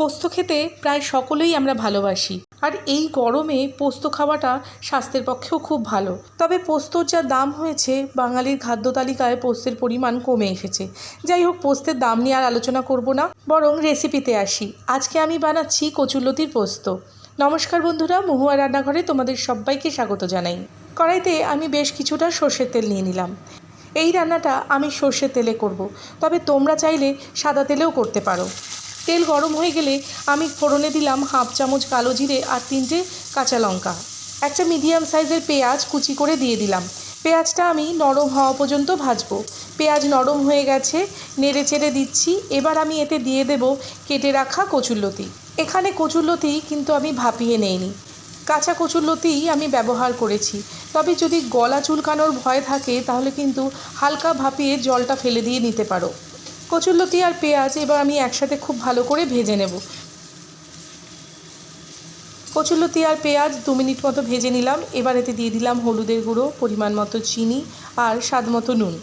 পোস্ত খেতে প্রায় সকলেই আমরা ভালোবাসি। আর এই গরমে পোস্ত খাওয়াটা স্বাস্থ্যের পক্ষেও খুব ভালো। তবে পোস্তর যা দাম হয়েছে, বাঙালির খাদ্য তালিকায় পোস্তের পরিমাণ কমে এসেছে। যাই হোক, পোস্তের দাম নিয়ে আর আলোচনা করব না, বরং রেসিপিতে আসি। আজকে আমি বানাচ্ছি কচুরলতির পোস্ত। নমস্কার বন্ধুরা, মহুয়া রান্নাঘরে তোমাদের সবাইকে স্বাগত জানাই। কড়াইতে আমি বেশ কিছুটা সর্ষের তেল নিয়ে নিলাম। এই রান্নাটা আমি সর্ষের তেলে করব। তবে তোমরা চাইলে সাদা তেলেও করতে পারো। তেল গরম হয়ে গেলে আমি ফোড়নে দিলাম হাফ চামচ কালো জিরে আর তিনটে কাঁচা লঙ্কা। একটা মিডিয়াম সাইজের পেঁয়াজ কুচি করে দিয়ে দিলাম। পেঁয়াজটা আমি নরম হওয়া পর্যন্ত ভাজবো। পেঁয়াজ নরম হয়ে গেছে, নেড়ে চেড়ে দিচ্ছি। এবার আমি এতে দিয়ে দেব কেটে রাখা কচুরলতি এখানে কচুরলতি কিন্তু আমি ভাপিয়ে নেইনি। কাঁচা কচুরলতিই আমি ব্যবহার করেছি। তবে যদি গলা চুলকানোর ভয় থাকে, তাহলে কিন্তু হালকা ভাপিয়ে জলটা ফেলে দিয়ে নিতে পারো। কচুরলতি আর পেঁয়াজ এবার আমি একসাথে খুব ভালো করে ভেজে নেব। কচুরলতি আর পেঁয়াজ দু মিনিট মতো ভেজে নিলাম। এবার এতে দিয়ে দিলাম হলুদের গুঁড়ো, পরিমাণ মতো চিনি আর স্বাদ মতো নুন।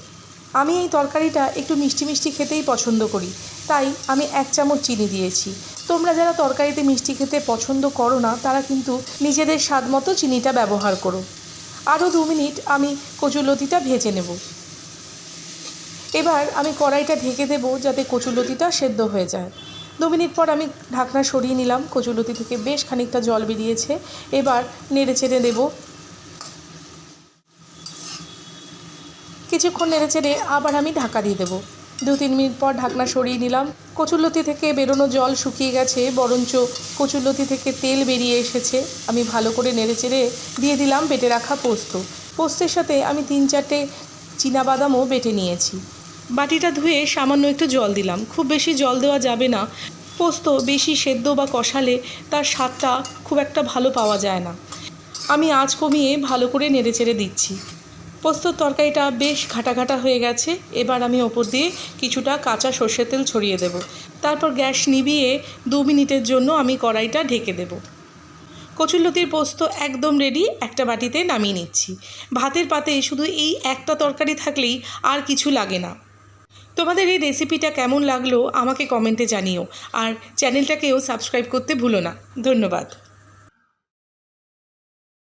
আমি এই তরকারিটা একটু মিষ্টি মিষ্টি খেতেই পছন্দ করি, তাই আমি এক চামচ চিনি দিয়েছি। তোমরা যারা তরকারিতে মিষ্টি খেতে পছন্দ করো না, তারা কিন্তু নিজেদের স্বাদ মতো চিনিটা ব্যবহার করো। আরও দু মিনিট আমি কচুরলতিটা ভেজে নেব। এবার আমি কড়াইটা ঢেকে দেবো যাতে কচুরলতিটা সেদ্ধ হয়ে যায়। দু মিনিট পর আমি ঢাকনা সরিয়ে নিলাম। কচুলতি থেকে বেশ খানিকটা জল বেরিয়েছে। এবার নেড়ে চেড়ে দেবো। কিছুক্ষণ নেড়ে চেড়ে আবার আমি ঢাকা দিয়ে দেবো। দু তিন মিনিট পর ঢাকনা সরিয়ে নিলাম। কচুরলতি থেকে বেরোনো জল শুকিয়ে গেছে, বরঞ্চ কচুরলতি থেকে তেল বেরিয়ে এসেছে। আমি ভালো করে নেড়ে চেড়ে দিয়ে দিলাম বেটে রাখা পোস্ত। পোস্তের সাথে আমি তিন চারটে বাদামও বেটে নিয়েছি। বাটিটা ধুয়ে সামান্য একটু জল দিলাম। খুব বেশি জল দেওয়া যাবে না। পোস্ত বেশি সেদ্ধ বা কষালে তার স্বাদটা খুব একটা ভালো পাওয়া যায় না। আমি আঁচ কমিয়ে ভালো করে নেড়ে চেড়ে দিচ্ছি। পোস্তর তরকারিটা বেশ ঘাটা ঘাটা হয়ে গেছে। এবার আমি ওপর দিয়ে কিছুটা কাঁচা সর্ষের তেল ছড়িয়ে দেব। তারপর গ্যাস নিভিয়ে দু মিনিটের জন্য আমি কড়াইটা ঢেকে দেব। কচুরলতির পোস্ত একদম রেডি একটা বাটিতে নামিয়ে নিচ্ছি। ভাতের পাতে শুধু এই একটা তরকারি থাকলেই আর কিছু লাগে না। তোমাদের এই রেসিপিটা কেমন লাগল আমাকে কমেন্টে জানিও। আর চ্যানেলটাকেও সাবস্ক্রাইব করতে ভুলো না। ধন্যবাদ।